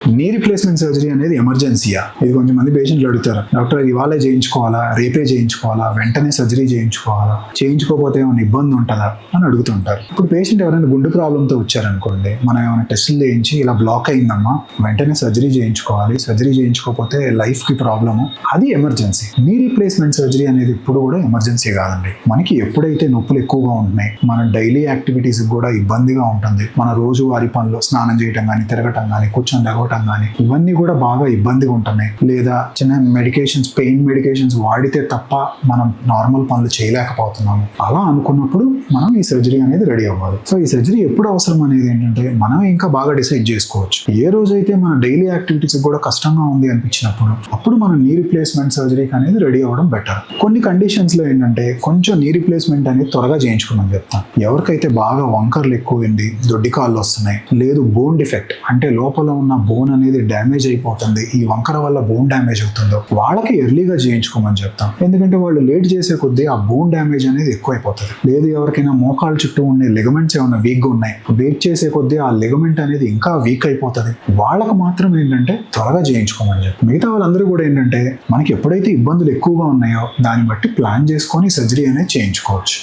Knee replacement surgery అనేది ఎమర్జెన్సీయా ఇది కొంచెం మంది పేషెంట్లు అడుగుతారు. డాక్టర్ ఇవాళే చేయించుకోవాలా? రేపే చేయించుకోవాలా? వెంటనే సర్జరీ చేయించుకోవాలా? చేయించుకోకపోతే ఏమైనా ఇబ్బంది ఉంటుందా? అని అడుగుతుంటారు. ఇప్పుడు పేషెంట్ ఎవరైనా గుండె ప్రాబ్లంతో వచ్చారనుకోండి మనం ఏమైనా టెస్టులు చేయించి ఇలా బ్లాక్ అయిందమ్మా వెంటనే సర్జరీ చేయించుకోవాలి. సర్జరీ చేయించుకోకపోతే లైఫ్కి ప్రాబ్లము అది ఎమర్జెన్సీ నీ రీప్లేస్మెంట్ సర్జరీ అనేది ఇప్పుడు కూడా ఎమర్జెన్సీ కాదండి. మనకి ఎప్పుడైతే నొప్పులు ఎక్కువగా ఉంటున్నాయి మన డైలీ యాక్టివిటీస్ కూడా ఇబ్బందిగా ఉంటుంది. మన రోజువారీ పనులు స్నానం చేయటం కానీ తిరగటం కానీ కూర్చొని లేవటం కానీ ఇవన్నీ కూడా బాగా ఇబ్బందిగా ఉంటున్నాయి. లేదా చిన్న మెడికేషన్స్ పెయిన్ మెడికేషన్స్ వాడితే తప్ప మనం నార్మల్ పనులు చేయలేకపోతున్నాము. అలా అనుకున్నప్పుడు మనం ఈ సర్జరీ అనేది రెడీ అవ్వాలి. సో ఈ సర్జరీ ఎప్పుడు అవసరం అనేది ఏంటంటే మనం ఇంకా బాగా డిసైడ్ చేసుకోవచ్చు. ఏ రోజైతే మన డైలీ యాక్టివిటీస్ కూడా కష్టంగా ఉంది అనిపించినప్పుడు అప్పుడు మనం నీ రిప్లేస్మెంట్ సర్జరీకి అనేది రెడీ అవ్వడం బెటర్ కొన్ని కండిషన్స్లో ఏంటంటే కొంచెం నీ రిప్లేస్మెంట్ అనేది త్వరగా చేయించుకోమని చెప్తాం ఎవరికైతే బాగా వంకర్లు ఎక్కువైంది దొడ్డి కాళ్ళు వస్తున్నాయి లేదు బోన్ డిఫెక్ట్ అంటే లోపల ఉన్న బోన్ అనేది డ్యామేజ్ అయిపోతుంది. ఈ వంకర వల్ల బోన్ డ్యామేజ్ అవుతుందో వాళ్ళకి ఎర్లీగా చేయించుకోమని చెప్తాం. ఎందుకంటే వాళ్ళు లేట్ చేసే కొద్దీ ఆ బోన్ డ్యామేజ్ అనేది ఎక్కువైపోతుంది. లేదు ఎవరికైనా మోకాళ్ళ చుట్టూ ఉండే లిగమెంట్స్ ఏమైనా వీక్గా ఉన్నాయి. వెయిట్ చేసే కొద్దీ ఆ లిగమెంట్ అనేది ఇంకా వీక్ అయిపోతుంది. వాళ్ళకి మాత్రం ఏంటంటే త్వరగా చేయించుకోమని చెప్పి. మిగతా వాళ్ళందరూ కూడా ఏంటంటే మనకి ఎప్పుడైతే ఇబ్బందులు ఎక్కువగా ఉన్నాయో దాన్ని బట్టి ప్లాన్ చేసుకొని సర్జరీ అనేది చేయించుకోవచ్చు.